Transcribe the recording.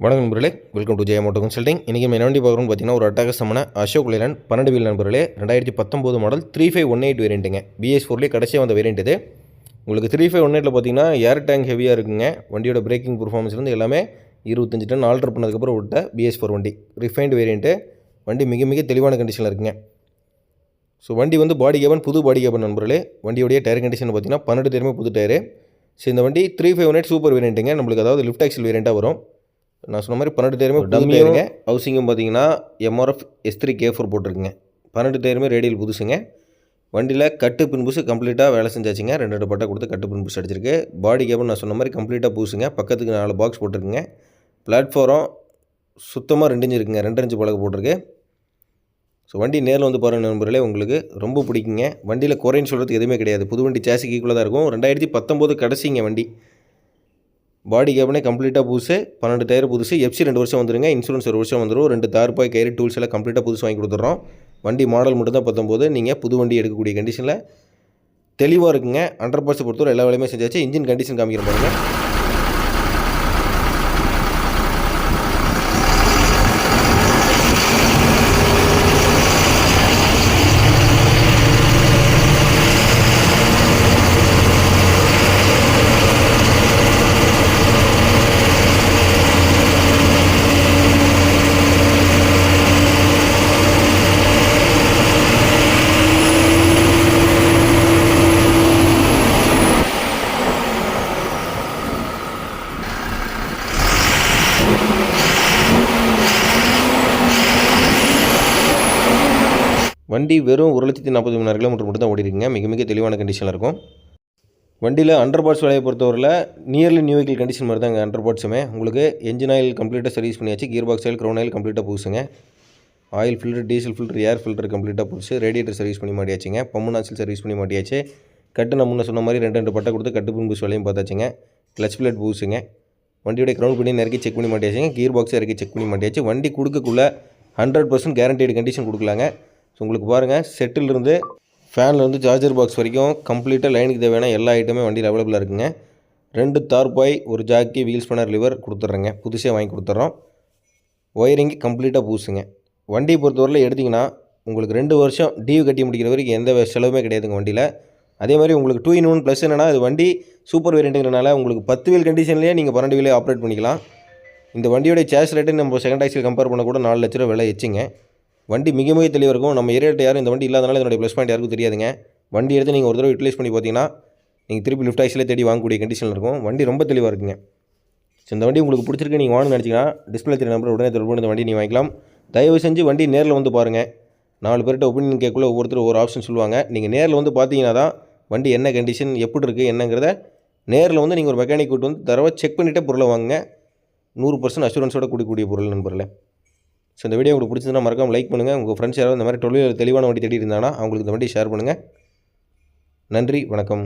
வணக்கம் நண்பர்களே. Welcome to Jaya Moto consulting இன்றைக்கி என்ன வண்டி பார்க்குறோம்னு பார்த்தீங்கன்னா ஒரு அட்டகாசமான அசோக் லேலன் பன்னெண்டு வீல் நண்பர்களே ரெண்டாயிரத்தி பத்தொம்போது model three five one eight வேரியண்ட்டுங்க BS ஃபோர்லேயே கடைசியாக வந்த வேரியண்ட் இது. உங்களுக்கு த்ரீ ஃபைவ் ஒன் எயிட்டில் பார்த்தீங்கன்னா ஏர் டேங்க் ஹெவியாக இருக்குங்க. வண்டியோட பிரேக்கிங் பர்ஃபார்மன்ஸ்லேருந்து எல்லாமே இருபத்தஞ்சு டன் ஆல்டர் பண்ணதுக்கப்புறம் விட்ட பிஎஸ் ஃபோர் வண்டி. ரிஃபைன்டு வேரியண்ட்டு வண்டி மிக மிக தெளிவான கண்டிஷனில் இருக்குங்க. ஸோ வண்டி வந்து பாடி கேபன் புது பாடி கேபன் நண்பர்களே. வண்டியோடைய டயர் கண்டிஷன் பார்த்தீங்கன்னா பன்னெண்டு டயருமே புது டயரு ஸோ இந்த வண்டி three five one eight super வேரியண்ட்டுங்க நம்மளுக்கு அதாவது லிஃப்ட் ஆக்சல் வேரியண்ட்டாக வரும். நான் சொன்ன மாதிரி பன்னெண்டு டயருமே புது டயருங்க ஹவுசிங்கும் பார்த்தீங்கன்னா MRF S three K four போட்டிருக்குங்க. பன்னெண்டு டயருமே ரேடியல் புதுசுங்க. வண்டியில் கட்டு பின்புசு கம்ப்ளீட்டாக வேலை செஞ்சாச்சுங்க. ரெண்டு ரெண்டு பட்டை கொடுத்து கட்டு பின்புசு அடிச்சிருக்கு. பாடி கேபிள் நான் சொன்ன மாதிரி கம்ப்ளீட்டாக பூசுங்க பக்கத்துக்கு நாலு பாக்ஸ் போட்டிருக்குங்க. பிளாட்ஃபாரம் சுத்தமாக ரெண்டு இன்ச்சு இருக்குங்க. ரெண்டு இன்ச்சு பழக போட்டிருக்கு. ஸோ வண்டி நேரில் வந்து பாருங்கள் நண்பர்களே உங்களுக்கு ரொம்ப பிடிக்குங்க. வண்டியில் குறைன்னு சொல்கிறதுக்கு எதுவுமே கிடையாது. புது வண்டி சேசிக்கு ஈக்குவலாக தான் இருக்கும். ரெண்டாயிரத்தி பத்தொம்போது கடைசிங்க வண்டி. பாடி கேபினே கம்ப்ளீட்டாக புதுசு பன்னெண்டு டயர் புதுசு எஃப்சி ரெண்டு வருஷம் வந்துருங்க இன்சூரன்ஸ் ஒரு வருஷம் வந்துடும் ரெண்டு தார்பாய் கயிறு டூல்ஸ் எல்லாம் கம்ப்ளீட்டாக புதுசு வாங்கி கொடுத்துட்றோம். வண்டி மாடல் மட்டும் தான் பத்தொம்போது நீங்கள் புது வண்டி எடுக்கக்கூடிய கண்டிஷனில் தெளிவாக இருக்குங்க. ஹண்ட்ரட் பர்சன்ட் பொறுத்தவரை எல்லா வேலையுமே செஞ்சாச்சு. இன்ஜின் கண்டிஷன் காமிக்கிற பாருங்க. வண்டி வெறும் ஒரு லட்சத்தி நாற்பத்தி மூணாயிரம் கிலோமீட்டர் மட்டும் தான் ஓடிருக்குங்க. மிக மிக தெளிவான கண்டிஷனில் இருக்கும். வண்டியில் அண்டர் பார்ட்ஸ் வேலையை பொறுத்தவரையில் நியர்லி நியூ வெஹிக்கிள் கண்டிஷன் மாதிரி தாங்க அண்டர் பார்ட்ஸுமே உங்களுக்கு என்ஜின் ஆயில் கம்ப்ளீட்டாக சர்வீஸ் பண்ணியாச்சு. Gear box oil crown oil கம்ப்ளீட்டாக புதுசுங்க oil filter diesel filter air filter கம்ப்ளீட்டாக புதுசு ரேடியேட்டர் சர்வீஸ் பண்ணி மாட்டியாச்சுங்க. பம்பு நாசில் சர்வீஸ் பண்ணி மாட்டியாச்சு. கட்டு நான் முன்ன சொன்ன மாதிரி ரெண்டு ரெண்டு பட்டை கொடுத்து கட்டு பின்பு வேலையும் பார்த்தாச்சுங்க. கிளச் பிளேட் பூசுங்க வண்டியோட க்ரௌண்ட் பண்ணி இறக்கி செக் பண்ணி மாட்டியாச்சுங்க. கியர் பாக்ஸ் இறக்கி செக் பண்ணி மாட்டியாச்சு. வண்டி கொடுக்கக்குள்ளே ஹண்ட்ரட் பர்சன்ட் கேரண்டீடு கண்டிஷன் கொடுக்கலாங்க. ஸோ உங்களுக்கு பாருங்கள் செட்டிலிருந்து ஃபேன்லேருந்து சார்ஜர் பாக்ஸ் வரைக்கும் கம்ப்ளீட்டாக லைனுக்கு தேவையான எல்லா ஐட்டமே வண்டியில் அவைலபிளாக இருக்குங்க. ரெண்டு தார்பாய் ஒரு ஜாக்கி வீல்ஸ் ஸ்பனர் லிவர் கொடுத்துட்றேங்க புதுசாக வாங்கி கொடுத்துட்றோம் ஒயரிங் கம்ப்ளீட்டாக பூசுங்க. வண்டியை பொறுத்தவரையில் எடுத்திங்கன்னா உங்களுக்கு ரெண்டு வருஷம் டியூ கட்டி முடிக்கிற வரைக்கும் எந்த செலவுமே கிடையாதுங்க வண்டியில். அதே மாதிரி உங்களுக்கு டூ இன் ஒன் ப்ளஸ் என்னென்னா இது வண்டி சூப்பர் வேரியண்ட்டுங்கிறனால உங்களுக்கு பத்து வீல் கண்டிஷன்லேயே நீங்கள் பன்னெண்டு வீலே ஆப்ரேட் பண்ணிக்கலாம். இந்த வண்டியோடைய சேஸ் ரேட்டு நம்ம செகண்ட் டாக்ஸில் கம்பேர் பண்ண கூட நாலு லட்ச ரூபா விலை வச்சுங்க வண்டி மிக மிக தெளிவாக இருக்கும். நம்ம ஏரியாட்ட யாரும் இந்த வண்டி இல்லாதனால இதனுடைய ப்ளஸ் பாயிண்ட் யாருக்கும் தெரியாதுங்க. வண்டி எடுத்து நீங்கள் ஒரு தடவை யூட்டிலைஸ் பண்ணி பார்த்தீங்கன்னா நீங்கள் திருப்பி லிஃப்ட் ஆக்சிலே தேடி வாங்கக்கூடிய கண்டிஷனில் இருக்கும். வண்டி ரொம்ப தெளிவாக இருக்குங்க. ஸோ இந்த வண்டி உங்களுக்கு பிடிச்சிருக்கு நீங்கள் வாங்கணும்னு நினச்சிங்கன்னா டிஸ்பிளே தெரிய நம்பர் உடனே தொடர்பு இந்த வண்டி நீங்கள் வாங்கிக்கலாம். தயவு செஞ்சு வண்டி நேரில் வந்து பாருங்கள் நாலு பேர்கிட்ட ஒப்பீனியன் கேட்கக்குள்ள ஒவ்வொருத்தர் ஒரு ஆப்ஷன் சொல்லுவாங்க. நீங்கள் நேரில் வந்து பார்த்தீங்கன்னா தான் வண்டி என்ன கண்டிஷன் எப்படி இருக்குது என்னங்கிறத நேரில் வந்து நீங்கள் ஒரு மெக்கானிக் கூட்டு வந்து தரவை செக் பண்ணிவிட்டே பொருளை வாங்குங்க. நூறு பர்சன்ட் அஷூரன்ஸோட கூடிய பொருள் நண்பர்களே. ஸோ இந்த வீடியோ உங்களுக்கு பிடிச்சிருந்தா மறக்காம லைக் பண்ணுங்கள் உங்கள் ஃப்ரெண்ட்ஸ் யாராவது இந்த மாதிரி தொழில் தெளிவான வண்டி தேடி இருந்தாங்கன்னா அவங்களுக்கு இந்த வண்டி ஷேர் பண்ணுங்கள் நன்றி வணக்கம்.